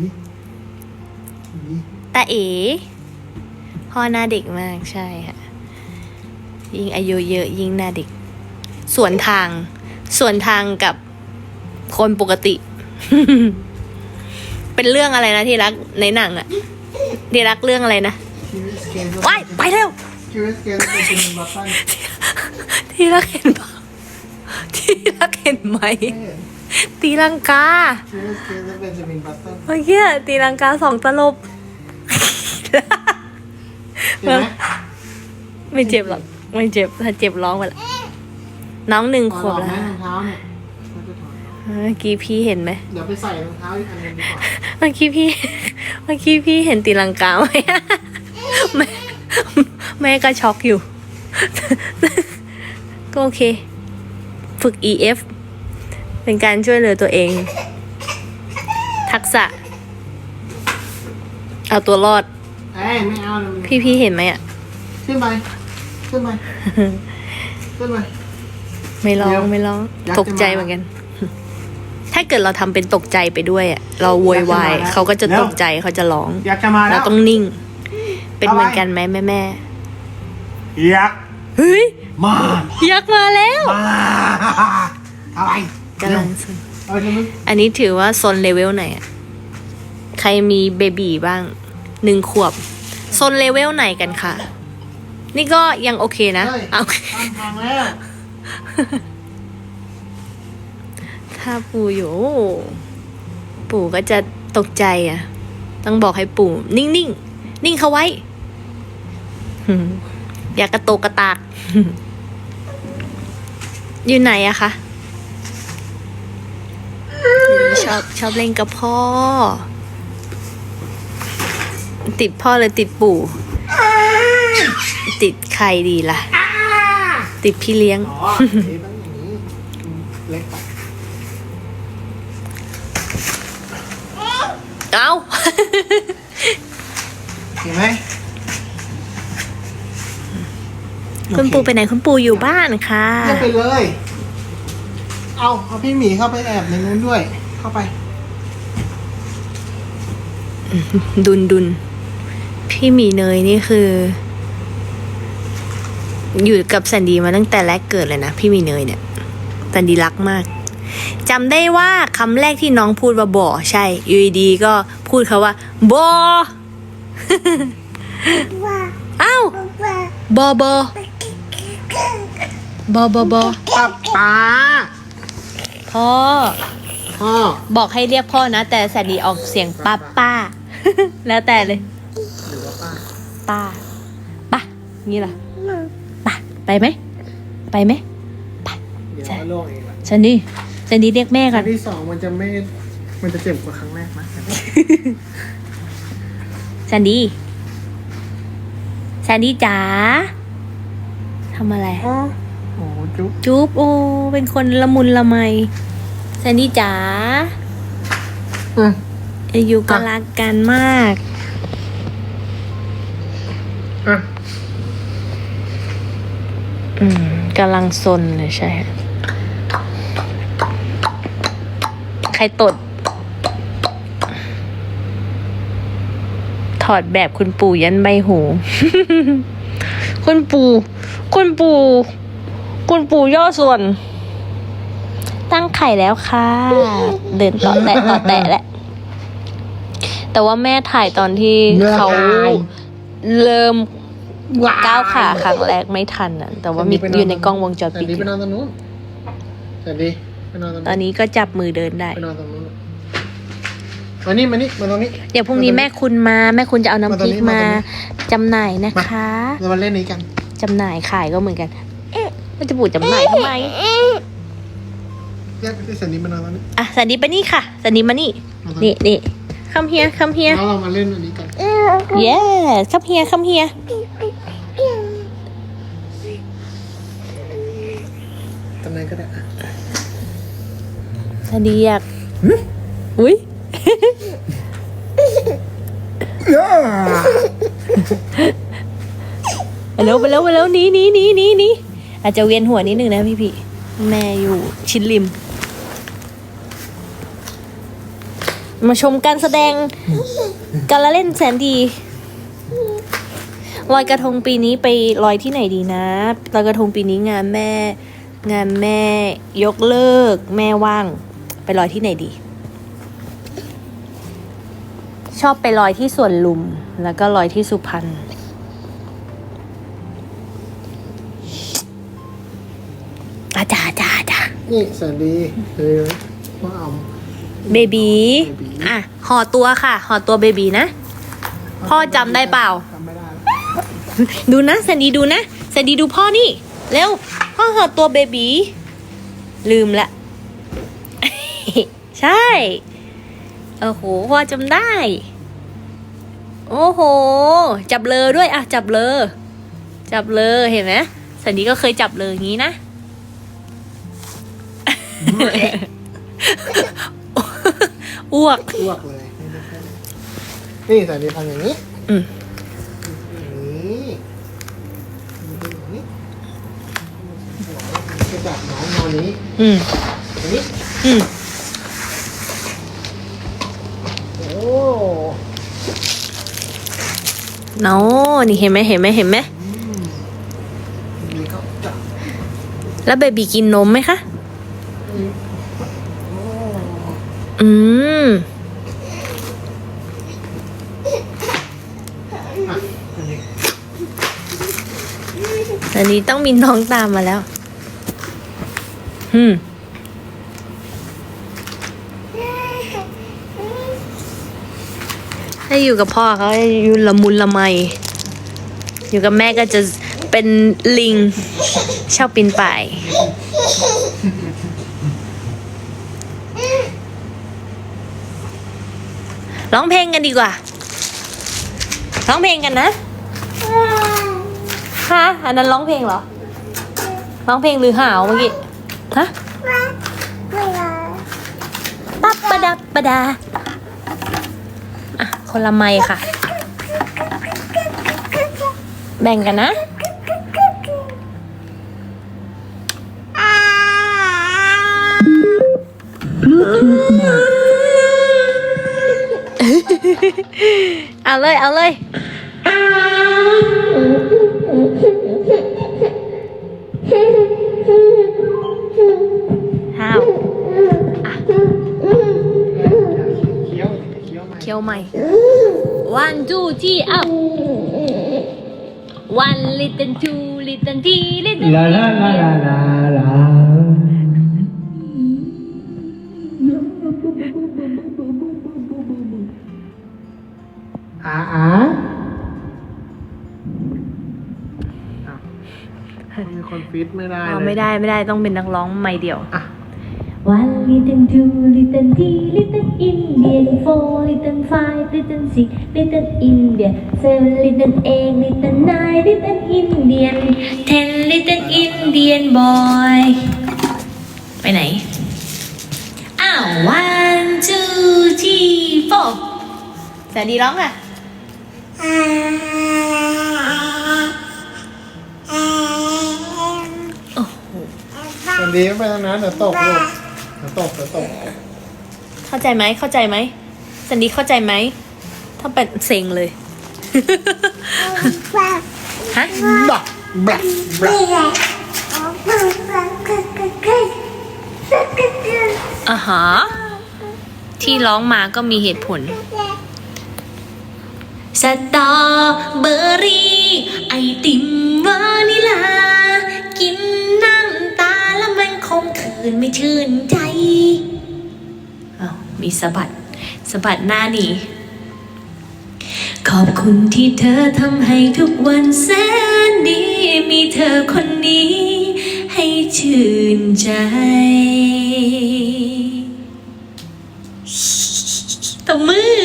นี่นี่ตาเอ๋พ่อหน้าเด็กมากใช่ค่ะ ยิ่งอายุเยอะยิ่งหน้าเด็ก ส่วนทาง ส่วนทางกับคนปกติ เป็นเรื่องอะไรนะที่รักในหนังอะที่รักเรื่องอะไรนะคิวริสเกนว้ายไปเร็วคิวริสเกนเป็นจิมบัตตันที่รักเห็นปะที่รักเห็นไหม ตีลังกาคิวริสเกนเป็นจิมบัตตันเมื่อกี้ตีลังกาสองตลบเห็นไหมไม่เจ็บหรอกไม่เจ็บถ้าเจ็บร้องไปละน้องหนึ่งขวบถอดแล้วไหมรองเท้าเนี่ยเราจะถอดเมื่อกี้พี่เห็นไหมเดี๋ยวไปใส่รองเท้าอีกอันหนึงดีกว่าเมื่อกี้พี่เมื่อกี้พี่เห็นตีลังกาไหมแม่แม่ก็ช็อกอยู่ ก็โอเค ฝึก EF เป็นการช่วยเหลือตัวเอง ทักษะ เอาตัวรอด เอ้ยไม่เอาเลยพี่พี่เห็นไหมอะ ขึ้นไป ขึ้นไป ขึ้นไป ไม่ร้อเดี๋งยวไม่ร้องอยากจะตกใจมาเหมือนกัน ถ้าเกิดเราทำเป็นตกใจไปด้วยอะเราโวยวายอยากจะมาแล้ว เขาก็จะเร็วตกใจเขาจะร้อง อยากจะมาแล้เราว ต้องนิ่ง เป็นเอาไว้เหมือนกันไหมแม่แม่อยากเฮ้ยมา ยักษ์มาแล้ว มาอะไร กำลังสนเอาไปเลยอันนี้ถือว่าโซนเลเวลไหนอะใครมีเบบีบ้างหนึ่งขวบโซนเลเวลไหนกันค่ะนี่ก็ยังโอเคนะเฮ้ยเอาตามทางแล้วถ้าปู่อยู่โอ้ปู่ก็จะตกใจอะ ต้องบอกให้ปู่ นิ่งนิ่งๆนิ่งเขาไว้หืมอย่ากระโตกกระตาก อยู่ไหนอะคะ ชอบชอบเล่นกับพ่อ ติดพ่อเลยติดปู่ ติดใครดีล่ะ ติดพี่เลี้ยงอ๋อเอ๊ะต้องอย่างนี้เล็กไปเอ้าเห็นไหมคุณปู่ไปไหนคุณปู่อยู่บ้านค่ะเยี่ยมไปเลย เอาเอาพี่หมีเข้าไปแอบในนู้นด้วย เข้าไป ดุนดุนพี่หมีเนยนี่คือ อยู่กับแซนดีมาตั้งแต่แรกเกิดเลยนะ พี่หมีเนยเนี่ยแซนดีรักมากจำได้ว่าคำแรกที่น้องพูดว่าบ่อใช่อยูดีๆก็พูดคาว่าบ่ออ้าวบอบอบอบอบอป้าป้าพ่อ พ่อ บอกให้เรียกพ่อนะ แต่แซนดีออกเสียงป้าป้า แล้วแต่เลย หรือว่าป้าป้าป้างี้ล่ะป้าไปไหม ไปไหม เดี๋ยวใช่ว่าโลกเองละซันดี้ซันดี้เรียกแม่คก่อรั้น งที่สองมันจะไม่ มันจะเจ็บกว่าครั้งแรกนะซันดี้ซันดี้จ๋าทำอะไรโอ้โหจุ๊บจุ๊บโอ้เป็นคนละมุนละไม ซันดี้จ๋าอืมอายุก็รักกันมากอะอืมกำลังซนเลยใช่ค่ะใครตด ถอดแบบคุณปู่ยันใบหู คุณปู่ คุณปู่ คุณปู่ย่อส่วน ตั้งไข่แล้วค่ะ เดินต่อแตะต่อแตะแหละ แต่ว่าแม่ถ่ายตอนที่เขาเริ่มว้าวก้าวขาครั้งแรกไม่ทันอะ แต่ว่ามีอยู่ในกล้องวงจรแต่ปิดดีอไปยู่นอนตรงนู้นแต่ดีไปนอนตรงตอนนี้ก็จับมือเดินได้ไปนอนตรงนู้นมานี่มานี่มาตรงนี้ เดี๋ยวพรุ่งนี้แม่คุณมาแม่คุณจะเอาน้ำพริกมามาตรงนี้จำหน่ายนะคะเรามาเล่นนี้กันจำหน่ายขายก็เหมือนกัน เอ๊ะมันจะปูดจำหน่ายทำไม แยกไปที่สันนี้มานอนตรงนี้อะสันดีไปนี่ค่ะ สันดีมานี่ นี่นี่คัมเฮียคัมเฮียแล้วเรามาเล่นอันนี้กัน yes คัมเฮียคัมเฮียตรงไหนก็ได้อะสันดีอยากอุ้ยไปเร็วไปเร็วไปเร็วนี้นี้นี้นี้นี้อาจจะเวียนหัวนิดนึงนะพี่พี่ แม่อยู่ชิดริม มาชมการแสดง การละเล่นแสนดีลอยกระทงปีนี้ไปลอยที่ไหนดีนะลอยกระทงปีนี้งานแม่ งานแม่ยกเลิก แม่ว่าง ไปลอยที่ไหนดี ชอบไปลอยที่สวนลุม แล้วก็ลอยที่สุพรรณอาจาอาจาอาจา นี่แสนดีเฮ้ยว่าเอาเบบีเบบีอะห่อตัวค่ะห่อตัวเบบีนะ พ่อจำได้เปล่า จำไม่ได้ดูนะแซนดีดูนะแซนดีดูพ่อนี่ เร็ว พ่อห่อตัวเบบีลืมละ ใช่โอ้โหพ่อจำได้ โอ้โห จับเลอด้วยอะจับเลอจับเลอเห็นไหมแซนดีก็เคยจับเลออย่างนี้นะ อ้วก อ้วกเลยนี่แสนดีทำอย่างนี้อืม นี่อย่างนี้จะจับน้องนอนนี้อืม อย่างนี้อืม โอ้เนานี่เห็นไหมเห็นไหมเห็นไหมนี่ก็จับแล้วเบบีกินนมไหมคะ โอ้ อืมอันนี้ต้องมีน้องตามมาแล้ว อืมถ้าอยู่กับพ่อเขาจะอยู่ละมุนละไม อยู่กับแม่ก็จะเป็นลิงชอบปีนป่าย ร้องเพลงกันดีกว่า ร้องเพลงกันนะฮะอันนั้นร้องเพลงเหรอ ร้องเพลงหรือหาวเมื่อกี้ ฮะปับปะดับปะดา อะ คนละไมค์ค่ะ แบ่งกันนะ เอาเลย เอาเลย ห้าวเคี้ยวเคี้ยวไหมเคี้ยวใหม่ one two three up one little two little three little La la la la la la. อ่ มีคนฟิตไม่ได้อ๋อเลยไม่ได้ไม่ได้ต้องเป็นนักร้องไม่เดียว อะ One little two, little three, little Indian, four, little five, little six, little Indian, seven, little eight, little nine, little Indian, ten, little Indian boy. ไปไหน อ้าว one two three four แสนดีร้องอะ สวัสดีไปทางนั้นเดี๋ยวตกลูกเดี๋ยวตกเดี๋ยวตกเข้าใจไหมเข้าใจไหมแสนดีเข้าใจไหมถ้าเป็นเซ็งเลย ฮะบักบักบักอ่าฮะที่ร้องมาก็มีเหตุผลสตรอเบอร์รี่ ไอติมวานิลา กินนั่ นไม่ชื่นใจอ้าวมีสะบัดสะบัดหน้านี่ขอบคุณที่เธอทำให้ทุกวันแสนดี มีเธอคนนี้ ให้ชื่นใจตบมือ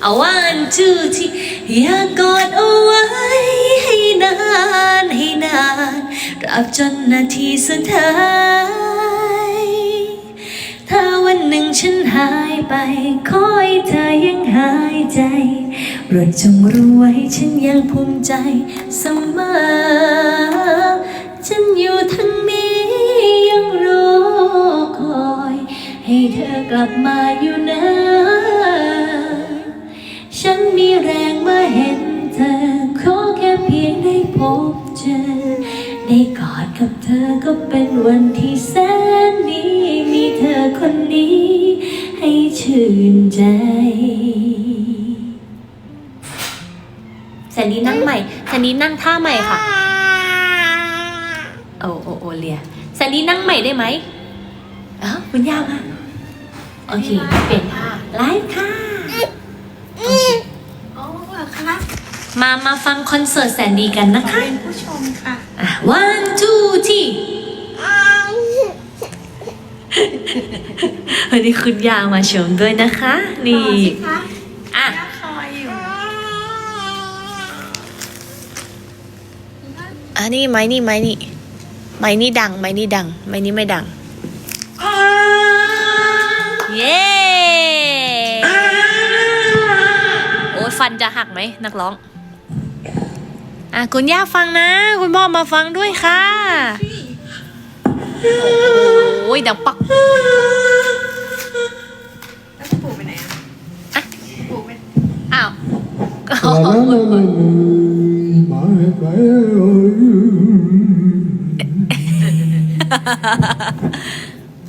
เอาวันจูที่อยากกอดเอาไว้ ให้นาน ให้นานรับจนนาทีสุดท้าย ถ้าวันหนึ่งฉันหายไป ขอให้เธอยังหายใจโปรดจงรู้ไว้ฉันยังภูมิใจเสมอ ฉันอยู่ทั้งนี้ยังรอคอย ให้เธอกลับมาอยู่นะฉันมีแรงมาเห็นเธอ ขอแค่เพียงได้พบเจอ ได้กอดกับเธอก็เป็นวันที่แสนดี ธอคนนี้ ให้ชื่นใจแซนดี้นั่งใหม่แซนดี้นั่งท่าใหม่ค่ะ โอ้โอโอเลียแซนดี้นั่งใหม่ได้ไหมเอ้าคุณย่าค่ะ โอเค เปลี่ยนท่าไลฟ์ค่ะมามาฟังคอนเสิร์ตแซนดี้กันนะคะเป็นผู้ชมค่ะ one two three วันนี้คุณยาวมาชมด้วยนะคะ นี่อะอันนี้ไม้นี่ไม้นี่ไม้นี่ดังไม้นี่ดังไม้นี่ไม่ดัง เย้โอ้ยฟันจะหักไหมนักร้อง อะคุณย่าฟังนะ คุณพ่อมาฟังด้วยค่ะ โอ้ยดังปักแล้วคุปู่ไปไหนอะอะปู่ไปอ้าวลาลาล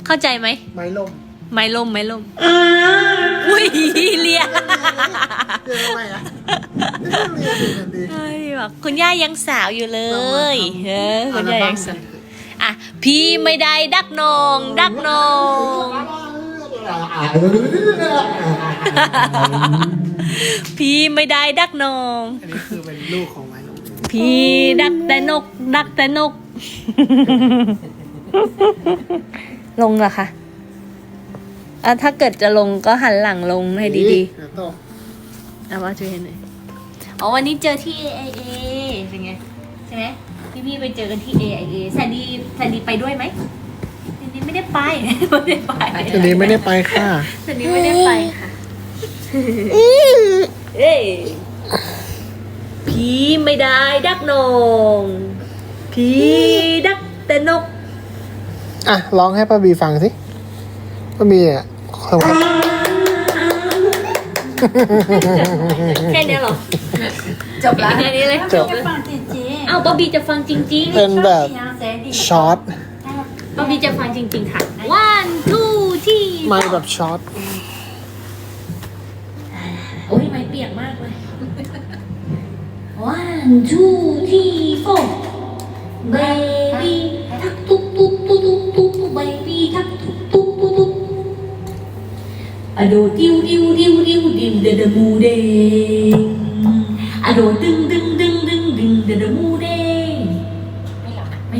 เข้าใจไหมไม้ลมไม้ลมไม้ลมอุ้ยเลียเจออะไรอะเรียกคุณย่ายังสาวอยู่เลยเออคุณย่ายังสาว่ะพี่ไม่ได้ดักนอง ดักนอง พี่ไม่ได้ดักนอง อันนี้คือเป็นลูกของมันพี่ดักแต่นก ดักแต่นก ลงเหรอคะอะถ้าเกิดจะลงก็หันหลังลงให้ดีๆ ๆตกเอาว่าช่วยหน่อยอ๋อวันนี้เจอที่ AIA เป็นไง ใช่ไหม พี่พี่ไปเจอกันที่ AIA แซนดี้แซนดี้ไปด้วยไหมแซนดี้ไม่ได้ไป ไม่ได้ไปแซนดี้ไม่ได้ไปค่ะ แซนดี้ไม่ได้ไปค่ะ เอ้ยผีไม่ได้ดักนองพีดักแต่นก อะร้องให้ป้าบีฟังสิป้าบีอะขอบคุแค่นี้หรอ จบละ แค่นี้เลยจบ ให้ฟังจริ อ้าวบอบบี้จะฟังจริงๆเป็นแบบช็อตบอบบี้จะฟังจริง ๆ ค่ะ one two ที่ไม่แบบช็อตโอ้ยไม่เปียกมากเลย one two three four baby ทักตุ๊กตุ๊กตุ๊กตุ๊กตุ๊ก baby ทักตุ๊กตุ๊กตุ๊กตุ๊กอะโดดิวดิวดิวดิวดิวเดดมูเดงอะโดดึงดึงดึงดึงดึงเดดมู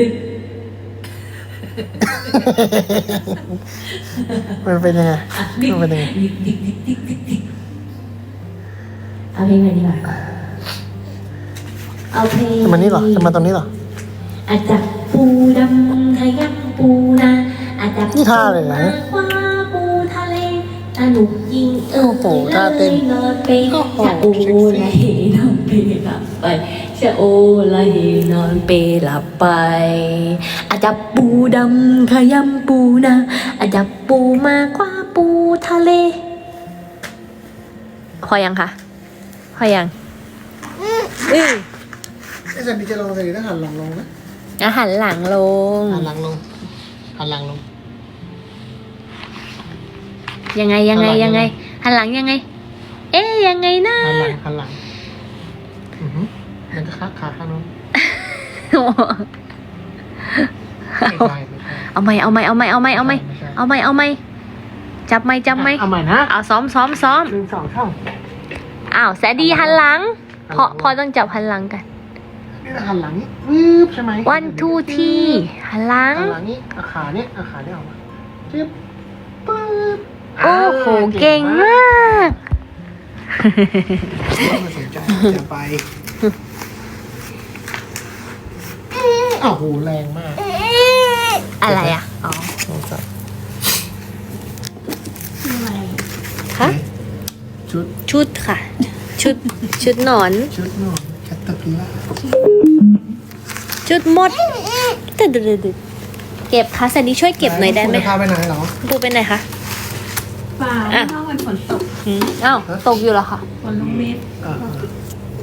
ติ๊กมันเป็นยังไงมันเป็นยังไงเอาเพลงไหนดีกว่าเอาเพลงจะมานี่เหรอจะมาตรงนี้เหรออาจจะปูดำขยับปูนาอาจจะนี่ท่าอะไรนะคว้าปูทะเลสนุกจริงเออโอ้โหท่าเต้นนอนไปโอ้โหจะโอละเฮนอนไปหลับไป จะโอละเฮนอนไปหลับไป อาจจะปูดำขยำปูนาอาจจะปูมากกว่าปูทะเล พอยังคะพอยังอือไอ้สันดีจะลองไปถ้าหันหลังลงนะอาหันหลังลง หันหลังลงหันหลังลง ยังไงยังไงยังไงหันหลังยังไง เอ๊ยยังไงนะหันหลังหันหลัง หือมันจะขาขาข้างนู้นไม่ใช่ไม่ใช่เอาไหมเอาไหมเอาไหมเอาไหมเอาไหมไม่ใช่เอาไหมเอาไหมจับไหมจับไหมเอาใหม่นะเอาซ้อมซ้อมซ้อมหนึ่งสองช่องอ้าวแสดีหันหลังหันหลังพอพอต้องจับหันหลังกัน นี่นะหันหลังนี้วืบใช่ไหม one two three หันหลังหันหลังนี้เอาขาเนี้ยเอาขาเนี้ยออกมาจึ๊บปึ๊บโอ้โหาเก่งมากไม่สนใจจะไป อ้าวโหแรงมาก อะไรอะ อ๋อโทรศัพท์คะชุดชุดค่ะ ชุดชุดหนอน ชุดนอนแคตตาพิลล่าชุดมดตึ๊ดตึ๊ดตึ๊ดตึ๊ดเก็บคะแซนดี้ช่วยเก็บหน่อยได้ไหมคุณจะพาไปไหนเหรอปูไปไหนคะเปล่าอะข้างมันฝนตกอืมอ้าวตกอยู่เหรอคะฝนลงเม็ดอ่า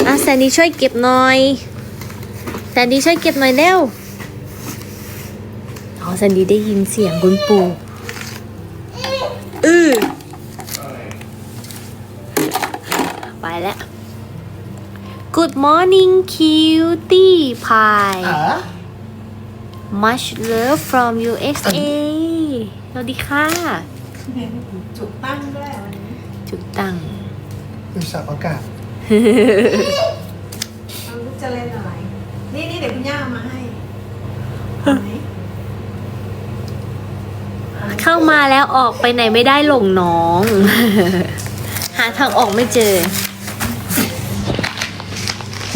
อะแซนดี้ช่วยเก็บหน่อย แซนดี้ช่วยเก็บหน่อยเร็วอ๋อแซนดี้ได้ยินเสียงคุณปู่อือไปแล้ว Good morning cutie pie อ่า Much love from USA สวัสดีค่ะ จุกตั้งด้วยวันนี้จุดตังอยู่สาวอากาศเราลูกจะเล่นอะไร นี่นี่เดี๋ยวคุณย่าเอามาให้เอาไหมเข้ามาแล้วออกไปไหนไม่ได้หลงน้อง หาทางออกไม่เจอ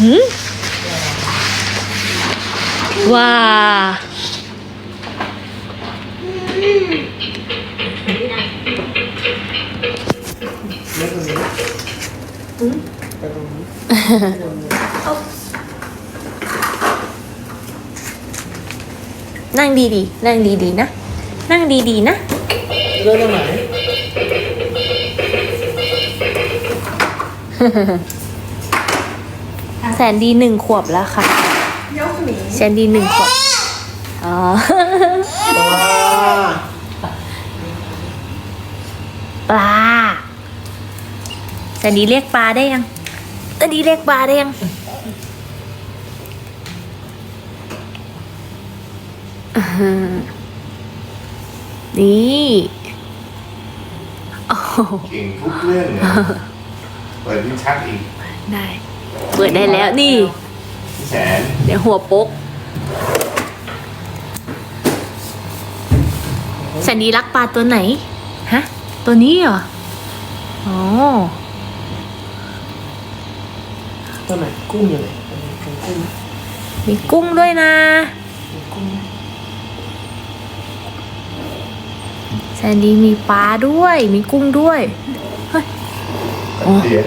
หืมว้าไม่ตรงนี้ไปตรงนี้ นั่งดีๆ นั่งดีๆนะ นั่งดีๆนะเลื่อนตรงไหนแสนดีหนึ่งขวบแล้วค่ะยกหนีแสนดีหนึ่งขวบ อ๋อว้าปลาแสนดีเรียกปลาได้ยังแสนดีเรียกปลาได้ยัง หือนี่โอ้โหเก่งทุกเรื่องเลยเปิดลิ้นชักอีก ได้ เปิดได้แล้วนี่พี่แสน เดี๋ยวหัวโป๊กแสนดีรักปลาตัวไหน ฮะ ตัวนี้เหรอ อ๋อ ตัวไหนกุ้งอยู่ไหนอันนี้กุ้งกุ้งมีกุ้งด้วยนะ กุ้ง แซนดี้มีปลาด้วย มีกุ้งด้วยตัดเสียง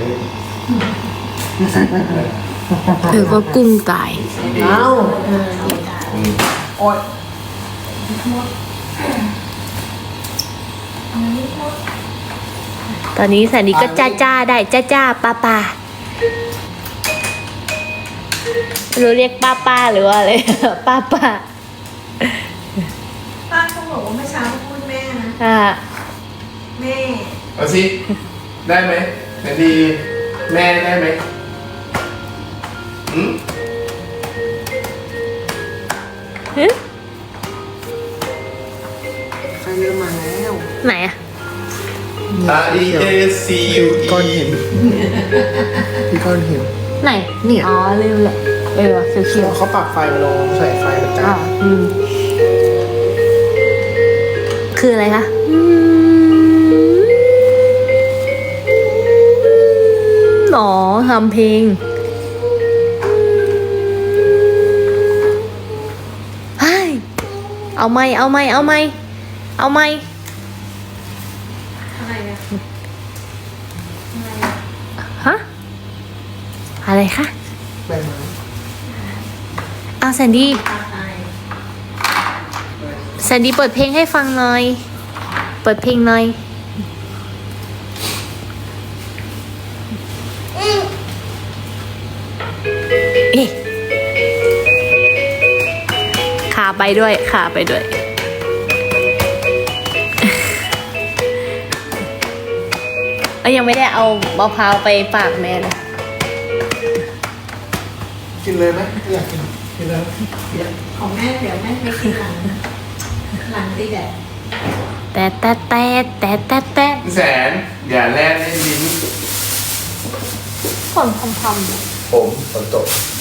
เออก็กุ้งตาย เอ้าโอ๊ยตอนนี้แซนดี้ก็จ้าจ้าๆได้จ้าจ้าๆป้าป้าไม่รู้เรียกป้าป้าหรือว่าอะไรป้าป้าป้าเขาบอกว่าเมื่อเช้า เขาพูดแม่นะอ่าแม่เอาสิ ได้ไหมแสนดีแม่ได้ไหมอืมใครเริ่มมาแล้วไหนอะตาดีเอซีคือก้อนหินพี่ก้อนหินไหน เนี่ย อ๋อลืมแหละเออเขียวเขียวเขาปักไฟมาลงใส่ไฟมันๆจ้า อ่าอืม คืออะไรคะอืมหนอทำเพลงเฮ้ยเอาไหมเอาไหมเอาไหมเอาไหมอะไรอะฮะ อะไรคะใบไม้เอาแซนดี้ ตาตายแซนดี้เปิดเพลงให้ฟังหน่อย เปิดเพลงหน่อย เอ๊ะขาไปด้วยขาไปด้วย เอ้ยยังไม่ได้เอามะพร้าวไปฝากแม่เลย กินเลยไหมอยากกินกินแล้ว ของแม่เดี๋ยวแม่ไปกินหลัง หลังตีแดดแต่แต่แต่แต่แต่แต่พี่แสน อย่าแลกเล่นลิ้น ฝนพรำๆผมฝนตกอ